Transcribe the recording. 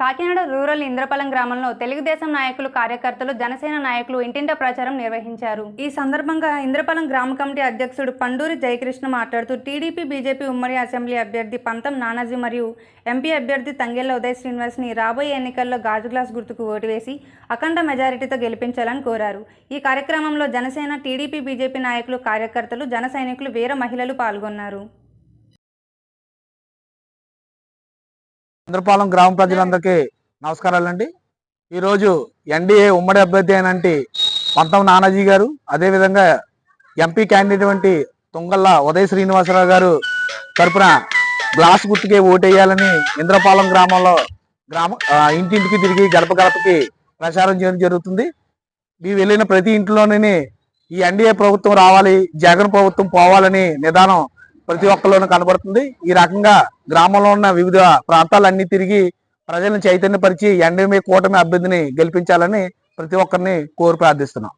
Kakinada rural Indrapalem గ్రామంలో తెలుగుదేశం నాయకులు కార్యకర్తలు జనసేన నాయకులు ఇంటింట ప్రచారం నిర్వహించారు. ఈ సందర్భంగా ఇంద్రపాలెం గ్రామ కమిటీ అధ్యక్షుడు పండూరి జయకృష్ణ మాట్లాడుతూ టీడీపీ బీజేపీ ఉమ్మడి అసెంబ్లీ అభ్యర్థి పంతం నానాజీ మరియు ఎంపీ అభ్యర్థి తంగెళ్ళ ఉదయ్ శ్రీనివాస్ని రాబోయే ఎన్నికల్లో గాజు గ్లాస్ గుర్తుకు ఓటు వేసి అఖండ మెజారిటీతో గెలిపించాలని కోరారు. ఈ కార్యక్రమంలో జనసేన టీడీపీ బీజేపీ నాయకులు కార్యకర్తలు జన సైనికులు వీర మహిళలు పాల్గొన్నారు. ఇంద్రపాలెం గ్రామ ప్రజలందరికీ నమస్కారాలండి. ఈరోజు ఎన్డీఏ ఉమ్మడి అభ్యర్థి అయినంటి పంతం నానాజీ గారు అదేవిధంగా ఎంపీ క్యాండిడేట్ వంటి తుంగల్ల ఉదయ శ్రీనివాసరావు గారు తరపున గ్లాస్ గుర్తుకే ఓటేయాలని ఇంద్రపాలెం గ్రామంలో గ్రామ ఇంటింటికి తిరిగి గడప గడపకి ప్రచారం చేయడం జరుగుతుంది. మీ వెళ్ళిన ప్రతి ఇంట్లోనే ఈ ఎన్డీఏ ప్రభుత్వం రావాలి జగన్ ప్రభుత్వం పోవాలని నిదానం ప్రతి ఒక్కరిలోనూ కనబడుతుంది. ఈ రకంగా గ్రామంలో ఉన్న వివిధ ప్రాంతాలన్నీ తిరిగి ప్రజలను చైతన్యపరిచి ఎన్డీఏ కూటమి అభ్యర్థిని గెలిపించాలని ప్రతి ఒక్కరిని కోరి ప్రార్థిస్తున్నాం.